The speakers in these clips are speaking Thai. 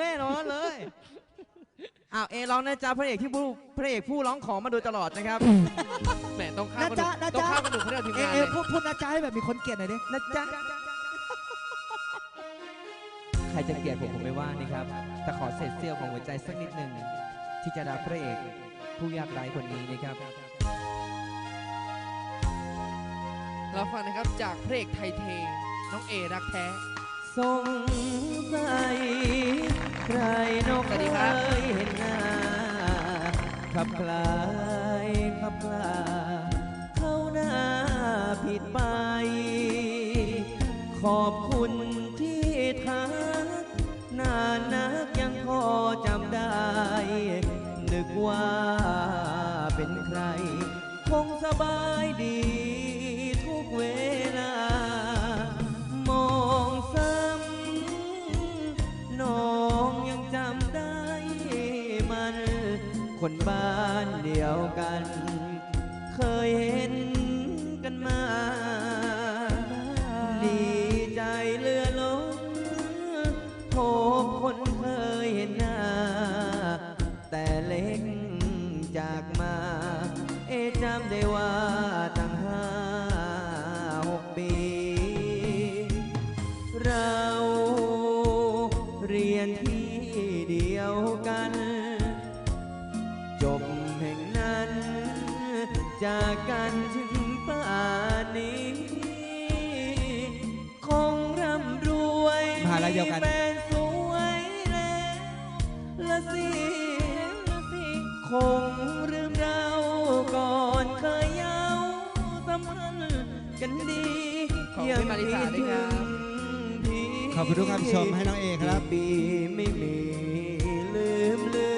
แน่นอนเลยอ้าวเอร้องนะจ๊ะพระเอกที่ผู้พระเอกผู้ร้องขอมาโดยตลอดนะครับ แหมต้องข้ามนะกระดูจ๊ะกนะต้องจ๊ะข้ามกระดูกเขาเรียกทีมานเองเอเลยพูดพูดนะจ๊ะให้แบบมีคนเกลียดหน่อยดินะจ๊ะใครจะเกลียดผมผมไม่ว่านี่ครับ แต่ขอเศษเสี้ยวของหัวใจสักนิดหนึ่งที่จะรักพระเอกผู้ยากไร้คนนี้นะครับ เราฟังนะครับจากพระเอกไทยเท น้องเอรักแท้ สงสัยใครนกเคยเห็นหน้าขับคลายขับคลาเข้าหน้าผิดไป ขอบคุณ บ้านเดียวกัน เคยเห็นกันมา ดีใจเลือล้นพบคน ขอบคุณพี่มาริสาด้วยครับขอบคุณทุกคำชมให้น้องเอครับปีไม่มีลืมเลื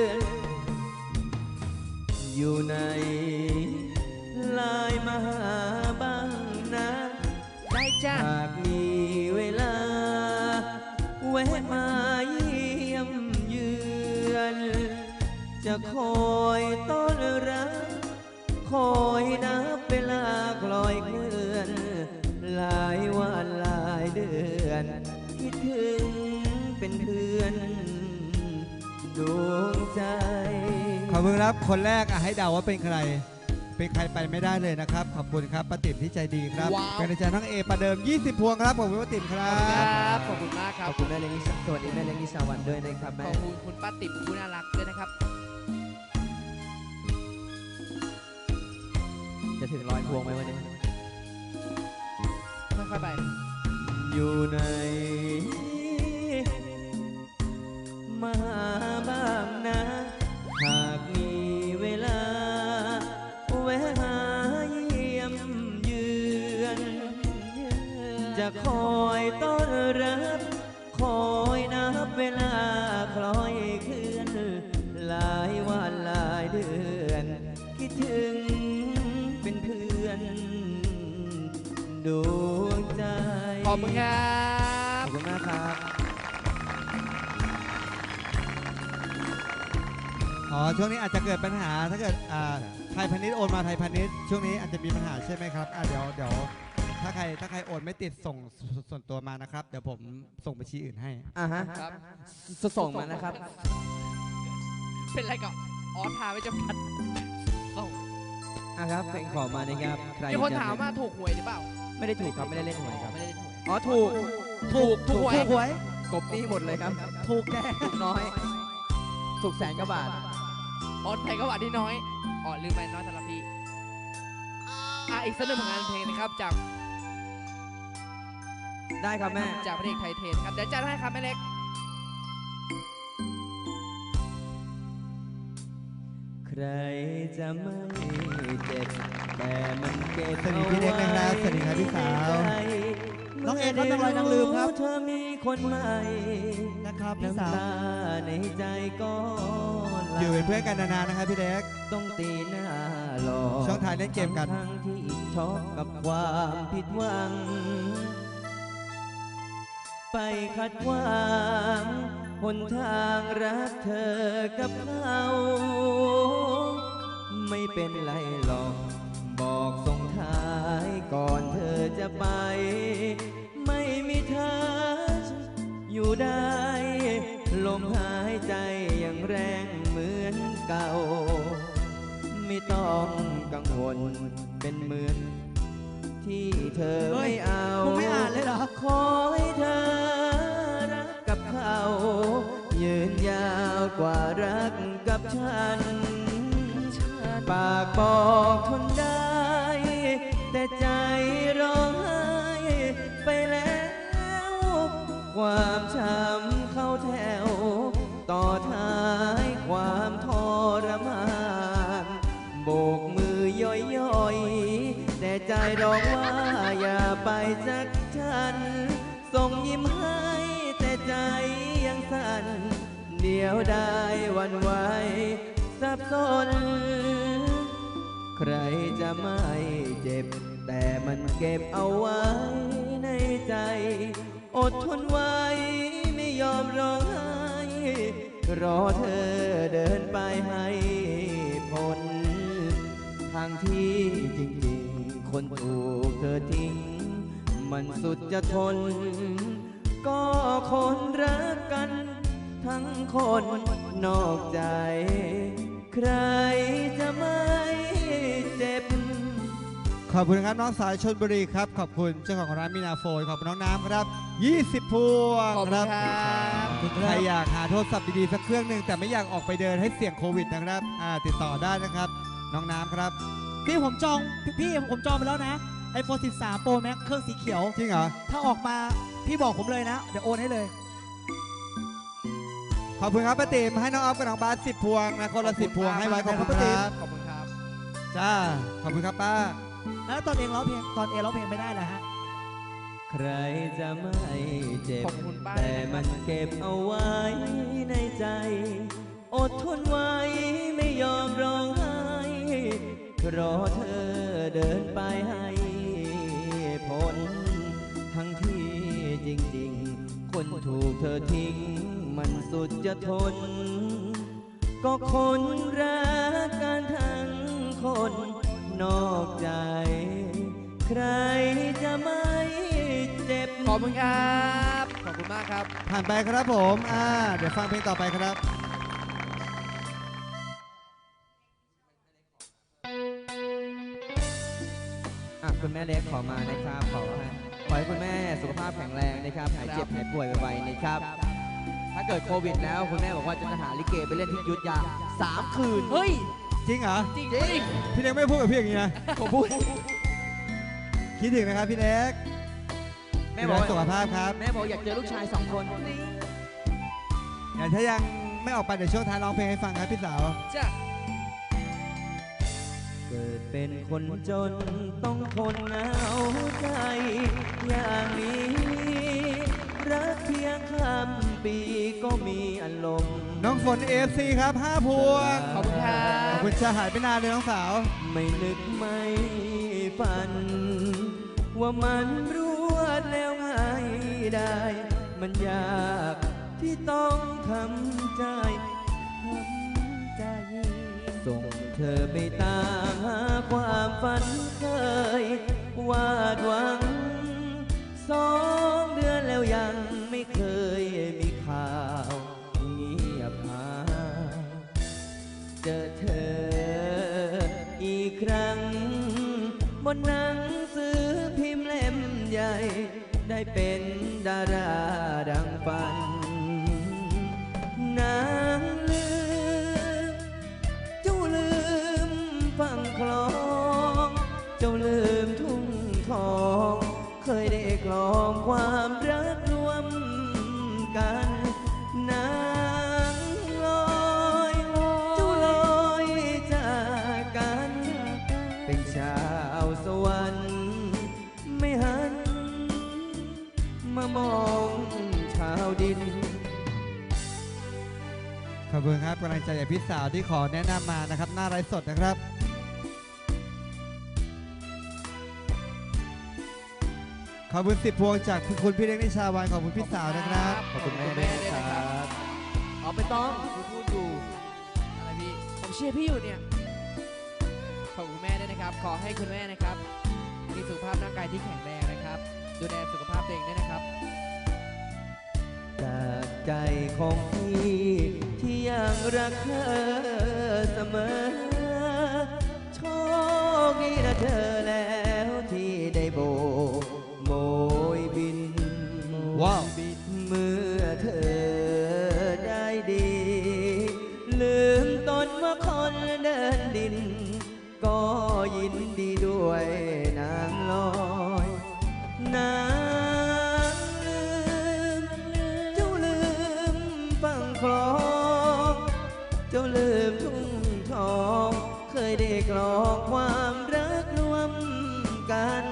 อนอยู่ในไลายมาหาบ้างนะได้จ้าหากมีเวลาแวะมาเยี่ยมเยือน จะคอยต้อนรับ คอยนับเวลาคลอยเคลื่อน หลายวันหลายเดือน คิดถึงเป็นเพื่อนดวงใจ ขอบคุณครับ คนแรกอะให้เดาว่าเป็นใคร เป็นใครไปไม่ได้เลยนะครับ ขอบคุณครับป้าติ๋มที่ใจดีครับว้าว เป็นอาจารย์น้องเอประเดิม 20 พวงครับขอบคุณป้าติ๋มครัครับบขอบคุณมากคขรัอบ บคุณแม่เล็กนิสสวัสดีแม่เล็กนิสาวันด้วยนะครับขแม่ อบคุณคุณป้าติ๋มผู้น่ารักด้วยนะครับ จะถึงร้อยพวงไหมวันนี้ ค่อยๆไป อยู่ในมาบ้างนะ หากมีเวลา แวะหาเยี่ยมเยือน จะคอยต้อนรับ คอยนับเวลาคล้อยเคลื่อน หลายวันหลายเดือน คิดถึงเป็นเพื่อนดวงใจข อบคุณครัขบอบคุณมากครับอ๋อช่วงนี้อาจจะเกิดปัญหาถ้าเกิดอ่าไทยพาณิชย์โอนมาไทยพาณิชย์ช่วงนี้อาจจะมีปัญหาใช่ไหมครับอะเดี๋ยวเดี๋ยวถ้าใครถ้าใครโอนไม่ติดส่งสส่วนตัวมานะครับ เดี๋ยวผมส่งบัญชีอื่นให้อ่าฮะครับสส่งมานะครับ เป็นไรกับออสทาไม่จำกัดส่งอะครับเพลงขอมานะครับใครมีคนจะถามว่าถูกหวยหรือเปล่า ไม่ได้ถูกครับไม่ได้เล่นหวยครับ ไม่ได้เล่นหวย อ๋อถูก ถูกถูกหวยถูกหวย กบหนี่หมดเลยครับ ถูกแกถูกน้อย ถูกแสนกว่าบาทออนไทยก็หวานที่น้อยอ๋อลืมไปน้อยสำหรับพี่อะอีกสักหนึ่งผลงานเพลงนะครับจากได้ครับแม่ จากพระเอกไทยเทนครับเดี๋ยวจัดให้ครับแม่เล็ก ใครจะไม่เจ็บแต่มันเก็บสวัสดีพี่เล็กนะครับสวัสดีครับพี่สาว น้องเอ็นครับนางลอยนางลืมครับเธอมีคนใหม่นะครับพี่สาน้ำตาวในใจก็ไหลอยู่เป็นเพื่อนกันนานๆนะครับพี่เล็กต้องตีหน้าหลอกช่องทางเล่นเกมกันทั้งๆที่ช็อกกับความผิดหวัง ไปขัดขวางหนทางรักเธอกับเขาไม่เป็นไรหรอกบอกส่งท้าย ก่อนเธอจะไป ไม่มีเธอ อยู่ได้ ลมหายใจยังแรงเหมือนเก่า ไม่ต้องกังวลเป็นเหมือนที่เธอไม่เอามึงไม่อ่านเลยเหรอ ขอให้เธอรักกับเขา ยืนยาวกว่ารักกับฉัน ปากบอกทนได้ ความช้ำเข้าแถว ต่อท้ายความทรมานโบกมือย่อยๆ แต่ใจร้องว่าอย่าไปจากฉัน ส่งยิ้มให้แต่ใจยังสั่นเดียวได้วันไหวสับสน ใครจะไม่เจ็บ แต่มันเก็บเอาไว้ในใจ อดทนไว้ไม่ยอมร้องไห้รอเธอเดินไปให้พ้นทางที่จริงๆ คนถูกเธอทิ้ง มันสุดจะทน ก็คนรักกัน ทั้งคนนอกใจ ใครจะไม่ ขอบคุณครับน้องสายชนบุรีครับ ขอบคุณเจ้าของร้านมินาโฟนขอบคุณน้องน้ำครับ 20 พวงขอบคคุณรับครับใครอยากหาโทรศัพท์ดีๆสักเครื่องหนึ่งแต่ไม่อยากออกไปเดินให้เสี่ยงโควิดนะครับอ่าติดต่อได้นะครับ น้องน้ำครับ พี่ผมจองพี่พี่ผมจองไปแล้วนะ iPhone 13 Pro Max เครื่องสีเขียว จริงเหรอ ถ้าออกมาพี่บอกผมเลยนะ เดี๋ยวโอนให้เลย ขอบคุณครับป้าติ๋มให้น้องออฟกับน้องบาสสิบพวงนะคนละสิบพวงให้ไว้ขอบคุณครับขอบคุณครับจ้าขอบคุณครับป้า แล้วตอนเองร้องเพลงตอนเองร้องเพลงไม่ได้เหรอฮะ ใครจะไม่เจ็บ ขอบคุณป้าแต่มันเก็บเอาไว้ในใจ อดทนไว้ไม่ยอมร้องไห้รอเธอเดินไปให้พ้นทั้งที่จริงๆ คนถูกเธอทิ้ง มันสุดจะทน ก็คนรักกันทั้งคน นอกใจ ใครจะไม่เจ็บ ขอบคุณครับ ขอบคุณมากครับ ผ่านไปครับผม อ่า เดี๋ยวฟังเพลงต่อไปครับ อะคุณแม่เล็กขอมานะครับ ขอให้ขอให้คุณแม่สุขภาพแข็งแรงนะครับหายเจ็บหายป่วยไวๆนะครับ ถ้าเกิดโควิดแล้วคุณแม่บอกว่าจะหาลิเกไปเล่นที่ยุทธยาสามคืน เฮ้ย จริงเหรอจริงจริงพี่เล็กไม่พูดกับพี่อย่างนี้นะผมพูดคิดถึงนะครับพี่เล็กแม่บอกดูแลสุขภาพครับแม่บอกอยากเจอลูกชายสองคนนี่เดี๋ยวถ้ายังไม่ออกไปเดี๋ยวช่วงท้ายร้องเพลงให้ฟังครับพี่สาวจ้ะเกิดเป็นคนจนต้องทนเหงาใจอย่างนี้ รักเพียงคำปีก็มีอารมณ์น้องฝนเอฟซีครับห้าพวงขอบคุณครัขอบ บคุณจะหายไปนานเลยน้องสาว ไม่นึกไม่ฝัน ว่ามันรวดแล้วง่ายได้ มันยากที่ต้องทำใจทำใจ ส่งเธอไปตามหาความฝันเคยวาดหวั หนังสือพิมพ์เล่มใหญ่ ได้เป็นดาราดังฝันนางลืม เจ้าลืมฟังคลอง เจ้าลืมทุ่งทอง เคยได้กลองความรักรวมกันน ใจจากพี่สาวที่ขอแนะนำมานะครับ หน้าไลฟ์สดนะครับขอบคุณสิบพวงจากคุณพี่เล็กนิชาวันขอบคุณพี่สาวนะครับขอบคุณแม่ด้วยนะครับเอาไปต้องคุณพูดอยู่อะไรพี่ผมเชียร์พี่อยู่เนี่ยขอบคุณแม่ด้วยนะครับ ขอให้คุณแม่นะครับ มีสุขภาพร่างกายที่แข็งแรงนะครับ ดูแลสุขภาพตัวเองด้วยนะครับ จากใจของพี่ ยังรักเธอเสมอ โชคดีนะเธอแล้วที่ได้โบโมยบินว้าว รอกความรักรวมกัน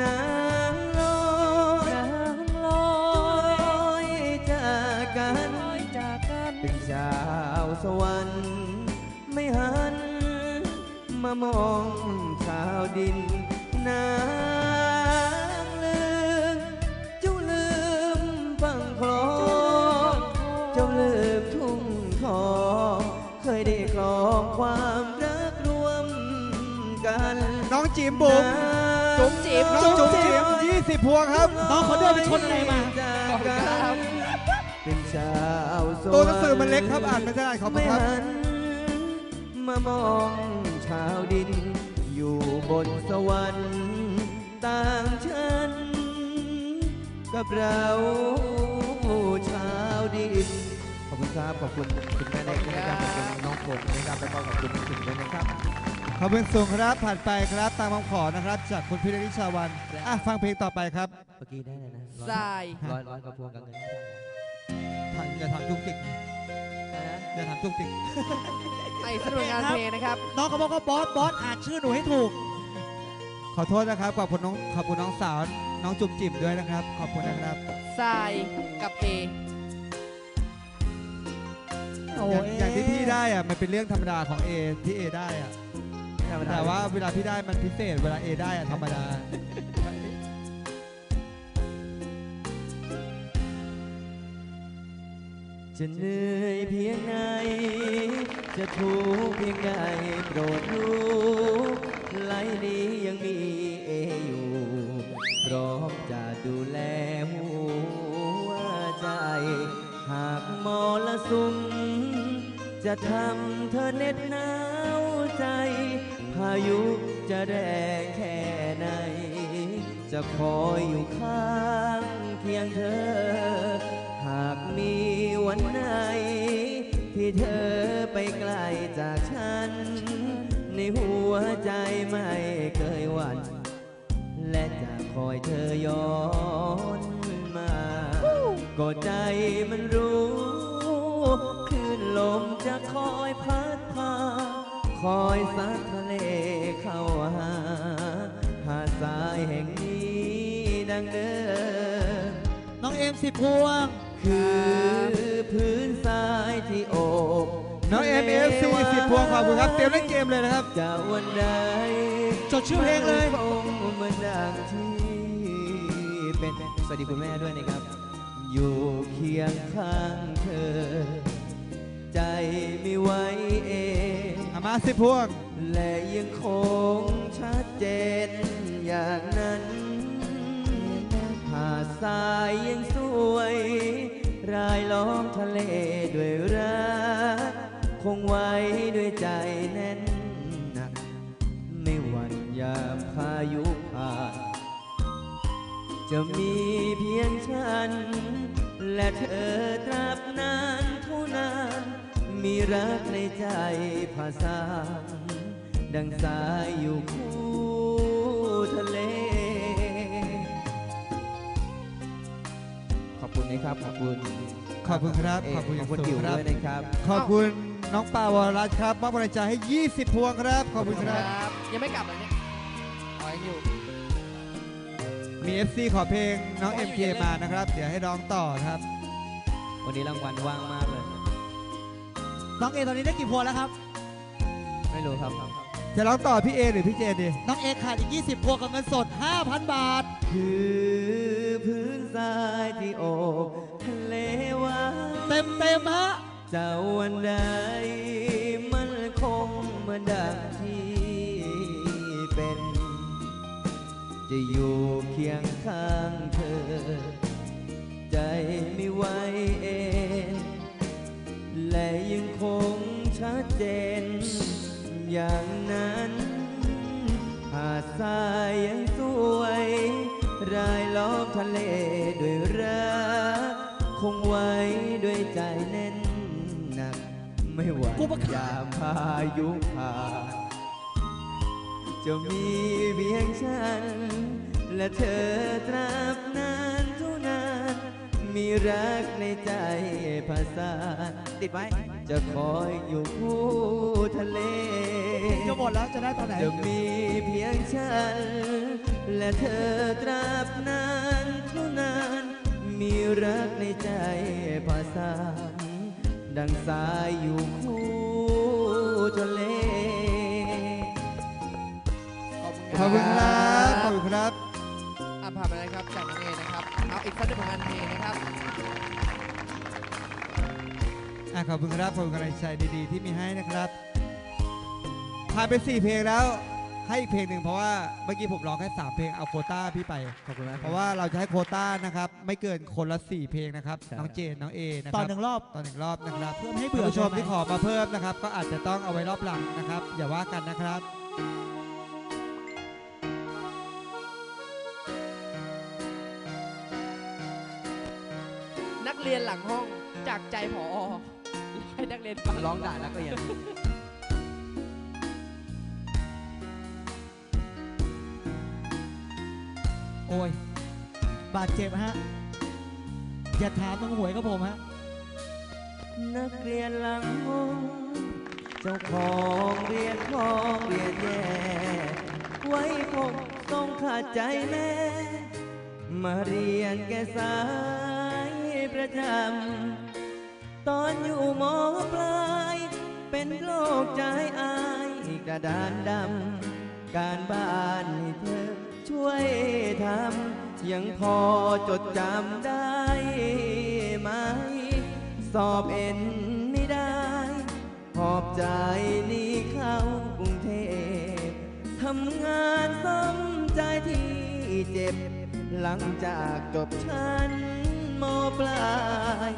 นางลอยนางลอยจากกันจากกันเป็นชาวสวรรค์ไม่หัน มามองชาวดิน จิ๋มบุ๋มจุ๋มจิ๋มน้องจุ๋มจิ๋ม20 พวงครับน้องเขาเดินไปชนอะไรมาขอบคุณครับเป็นชาวสตัวหนังสือมันเล็กครับอ่านไม่ได้ขอบคุณไม่ครับหันมามองชาวดิน อยู่บนสวรรค์ต่างฉันกับเราชาวดินขอบคุณครับขอบคุณคุณแม่เล็กนะครับขอบคุณน้องผมนะครับแล้วก็ขอบคุณคุณด้วยนะครับ ขอบคุณสูงครับผ่านไปครับตามคำขอนะครับ จากคุณพิรวิชาวันอะฟังเพลงต่อไปครับเมื่อกี้ได้เลยนะทราย ร้อยร้อยกระพวงกันเงินไม่ได้นะถามอย่าถามจุกจิกอย่าถามจุกจิกไอ้สนุกงานเพลงนะครับ น้องเขาบอกว่าบอสบอสอ่านชื่อหนูให้ถูก ขอโทษนะครับขอบคุณน้องขอบคุณน้องสาวน้องจุ๋มจิ๋มด้วยนะครับ ขอบคุณนะครับทรายกับเอ โอ้อย่างเอ๊ะอย่างที่พี่ได้อะมันเป็นเรื่องธรรมดาของเอที่เอได้อะ ธรรมดแต่ว่าเวลาพี่ได้มันพิเศษ เวลาเอได้อะธรรมดา จะเหนื่อยเพียงไหน จะทุกข์เพียงใดโปรดรู้ไหลนี้ยังมีเออยู่ พร้อมจะดูแลหัวใจ หากมรสุมจะทำเธอเหน็ดหนาวใจพายุจะแรงแค่ไหน จะคอยอยู่ข้างเคียงเธอ หากมีวันไหน ที่เธอไปไกลจากฉัน ในหัวใจไม่เคยหวั่น และจะคอยเธอย้อนมา ก็ใจมันรู้ คืนลมจะคอยพัดพา คอยซัดทะเลเข้าหาหาดทรายแห่งนี้ดังเดิมน้องเอ็มสิบพวง คือพื้นทรายที่โอบน้องเอ็มเอฟซีสิบพวงขอบคุณครับ เตรียมเล่นเกมเลยนะครับ จะวันใดจดชื่อเพลงเลยคงเหมือนดังที่เป็นสวัสดีคุณแม่ด้วยนะครับ อยู่เคียงข้างเธอ ใจไม่ไหวเองอามาสิบพวงและยังคงชัดเจนอย่างนั้นหาดทรายยังสวย รายล้อมทะเลด้วยรัก คงไว้ด้วยใจแน่นหนักไม่หวั่นยามพายุผ่านจะมีเพียงฉัน และเธอตราบนานเท่านาน มีรักในใจภาษานดังสายอยู่คู่ทะเล ขอบคุณนะครับ ขอบคุณขอบคุณครับเขอบคุณอย่างขอบคุณสูดิงวครับ ด้วยนะครับ ขอบคุณน้องปาวรรัตน์ครับมอบกำลังใจให้ 20 พวงครับ ขอบคุณครับบยังไม่กลับเลยเนี่ยอ๋อยังอยู่ มี FC ขอเพลงน้อง MK มานะครับ เดี๋ยวให้ร้องต่อครับ วันนี้รางวัลว่างมากเลย น้องเอตอนนี้ได้กี่พวงแล้วครับ ไม่รู้ครับจะร้องต่อพี่เอหรือพี่เจดีน้องเอขาดอีก 20พวงกับเงินสด 5,000 บาท คือพื้นทรายที่โอบทะเลไว้เต็มเต็มๆฮะจะวันใดมันคงเหมือนดังที่เป็น จะอยู่เคียงข้างเธอ ใจไม่ไหวเอง และยังคงชัดเจน อย่างนั้นหาดทรายยังสวย รายล้อมทะเลด้วยรัก คงไว้ด้วยใจแน่นหนัก ไม่หวั่นกูประกาศยามพายุผ่านจะมีเพียงฉัน และเธอตราบนานเท่านาน มีรักในใจภาษานติดไว้ จะคอยอยู่คู่ทะเล จะหมดแล้วจะได้ตอนไหน จะมีเพียงฉัน และเธอตราบนานเท่านาน มีรักในใจภาษานดังสายอยู่คู่ทะเลขอบคุณขอบคุณครับ ขอบคุณครับ อะผ่านมาแล้วครับจากน้องเอนะครับ เอาอีกสักหนึ่งผลงานเพลงนะครับ อะขอบคุณครับขอบคุณกำลังใจดีๆ ที่มีให้นะครับผ่านไป4เพลงแล้วให้อีกเพลงหนึ่งเพราะว่าเมื่อกี้ผมร้องแค่3เพลงเอาโควต้าพี่ไป ขอบคุณมากเพราะว่าเราจะให้โควต้านะครับไม่เกินคนละ 4 เพลงนะครับใช่ น้องเจนน้องเอนะคตอรันหนึ่งรอบ ตอนหนึ่งรอบนะครับเพื่อไม่ให้คุเบื่ณอผู้ชมใไหที่ขอมาเพิ่มนะครับ ก็อาจจะต้องเอาไว้รอบหลังนะครับ อย่าว่ากันนะครับ นักเรียนหลังห้องจากใจผอ ให้นักเรียนฟังร้องด่านักเรียนโอ้ย บาดเจ็บฮะ อย่าถามน้องหวยกับผมฮะ นักเรียนหลังห้องเจ้าของเรียนของเรียนแย่ ไว้ผมต้องขาดใจแม่ มาเรียนแก่สายประจำ ตอนอยู่มปลาย เป็นโรคใจอายกระดานดำ การบ้านให้เธอช่วยทำยังพอจดจำได้ไหม สอบเอ็นไม่ได้ หอบใจนี่เข้ากรุงเทพทำงานซ้ำใจที่เจ็บ หลังจากจบชั้นมปลาย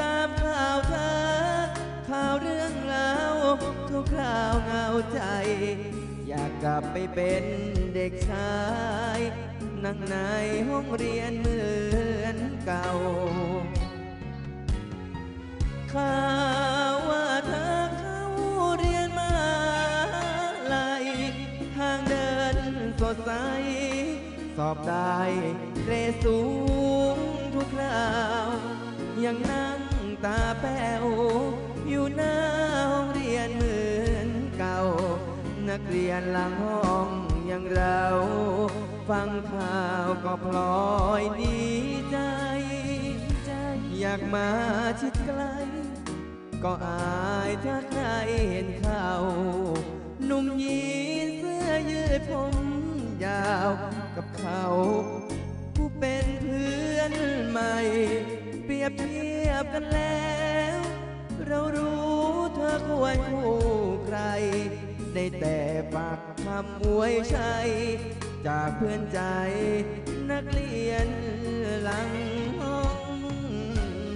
ตามข่าวเธอข่าวเรื่องราวทุกคราวเหงาใจ อยากกลับไปเป็นเด็กชายนั่งในห้องเรียนเหมือนเก่าข่าวว่าเธอเข้าเรียนมาลัยทางเดินสดใส สอบได้เกรดสูงทุกคราวยังนั่ง ตาแป้วอยู่หน้าห้องเรียนเหมือนเก่า นักเรียนหลังห้องอย่างเรา ฟังข่าวก็พลอยดีใจ อยากมาชิดใกล้ก็อายถ้าใครเห็นเขาหนุ่มยีเสื้อยืดผมยาวกับเขา ผู้เป็นเพื่อนใหม่ ยบเทียบกันแล้ว เรารู้เธอควรคู่ใคร ได้แต่ฝากคำอวยชัย จากเพื่อนใจนักเรียนหลังห้อง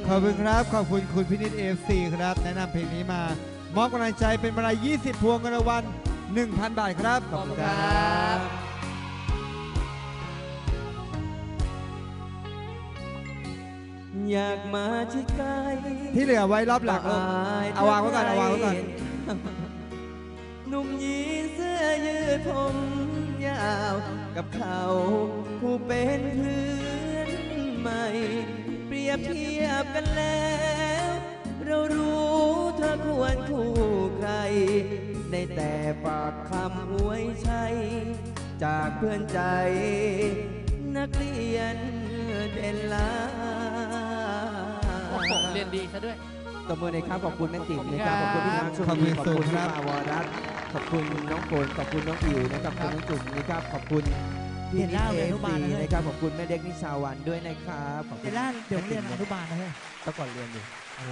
ขอบคุณครับ ขอบคุณคุณพินิจเอฟซีครับ แนะนำเพลงนี้มามอบกำลังใจเป็นมาลัย20 พวงเงินรางวัล1,000 บาทครับ ขอบคุณครับ อยากมาชิดใกล้ที่เหลือไว้รอบหลังลูกเอาวางไว้ก่อนเอาวางไว้ก่อนหนุ่มยีนเสื้อยืดผมยาวกับเขาผู้เป็นเพื่อนใหม่ เปรียบเทียบกันแล้ว เรารู้เธอควรคู่ใครได้แต่ฝากคำอวยชัยจากเพื่อนใจ นักเรียนเด่นลา โอ้โหเรียนดีซะด้วย ตบมือในอยครับขอบคุณแม่ติ๋มนะครับขขออบบคุคุณณพี่ครับน้ำชมขอบคุณขอบคุณคพี่รับมาวรัตน์ขอบคุณน้องฝนขอบคุณน้องอิ๋วนะครับขอบคุณน้องจุ๋มนะครับขอบคุณพี่เห็นนิหน้าเอเรียนอฟนุบาซีลเลยนะครับขอบคุณแม่เด็กนิชาวันด้วยนะครับขอบคุเดี๋ณยวล่าเดี๋ยวเรียนอนุบาลนะเฮ้ยตะก่อนเรียนอยู่